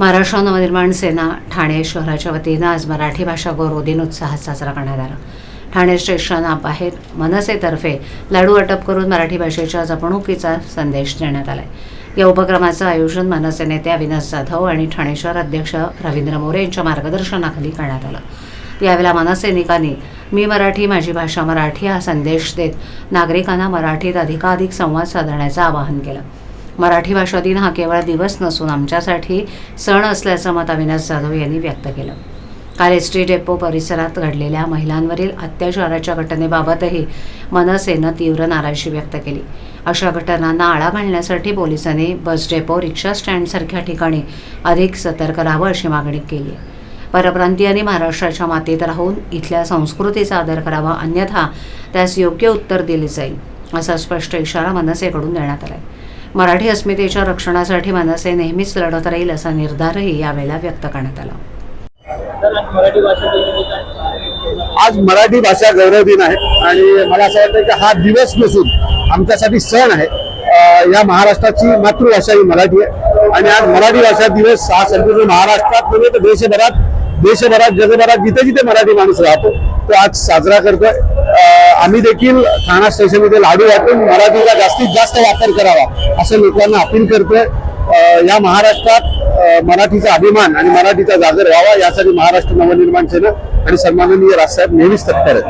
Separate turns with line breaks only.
महाराष्ट्र नवनिर्माण सेना ठाणे शहराच्या वतीनं आज मराठी भाषा गौरव दिन उत्साहात साजरा करण्यात आला. ठाणे स्टेशनाबाहेर मनसेतर्फे लाडू अटप करून मराठी भाषेच्या जपणुकीचा संदेश देण्यात आला आहे या उपक्रमाचं आयोजन मनसे नेते अविनाश जाधव आणि ठाणे शहर अध्यक्ष रवींद्र मोरे यांच्या मार्गदर्शनाखाली करण्यात आलं. यावेळेला मनसैनिकांनी मी मराठी माझी भाषा मराठी हा संदेश देत नागरिकांना मराठीत अधिकाधिक संवाद साधण्याचं आवाहन केलं. मराठी भाषा दिन हा केवळ दिवस नसून आमच्यासाठी सण असल्याचं मत अविनाश जाधव यांनी व्यक्त केलं. काल एस टी डेपो परिसरात घडलेल्या महिलांवरील अत्याचाराच्या घटनेबाबतही मनसेनं तीव्र नाराजी व्यक्त केली. अशा घटनांना आळा घालण्यासाठी पोलिसांनी बस डेपो रिक्षा स्टँडसारख्या ठिकाणी अधिक सतर्क राहावं अशी मागणी केली. आहे परप्रांतीयांनी महाराष्ट्राच्या मातीत राहून इथल्या संस्कृतीचा आदर करावा अन्यथा त्यास योग्य उत्तर दिले जाईल असा स्पष्ट इशारा मनसेकडून देण्यात आला आहे मराठी अस्मितेच्या रक्षणासाठी मनसे नेहमीच लढत राहील असा निर्धारही यावेळेला व्यक्त करण्यात आला.
आज मराठी भाषा
गौरव दिन आहे आणि मला असं वाटतं की हा दिवस नसून आमच्यासाठी सण आहे. या महाराष्ट्राची मातृभाषा ही मराठी आहे. आणि आज मराठी भाषा दिवस हा संपूर्ण महाराष्ट्रात नव्हे तर देशभरात देशभरात जगभरात जिथे जिथे मराठी माणूस राहतो तो आज साजरा करतोय. आम्ही देखील ठाणा स्टेशनमध्ये लाडू वाटून मराठीचा जास्तीत जास्त वापर करावा असं लोकांना अपील करतोय. या महाराष्ट्रात मराठीचा अभिमान आणि मराठीचा जागर व्हावा यासाठी महाराष्ट्र नवनिर्माण सेना आणि सन्माननीय राजसाहेब नेहमीच तत्पर आहेत.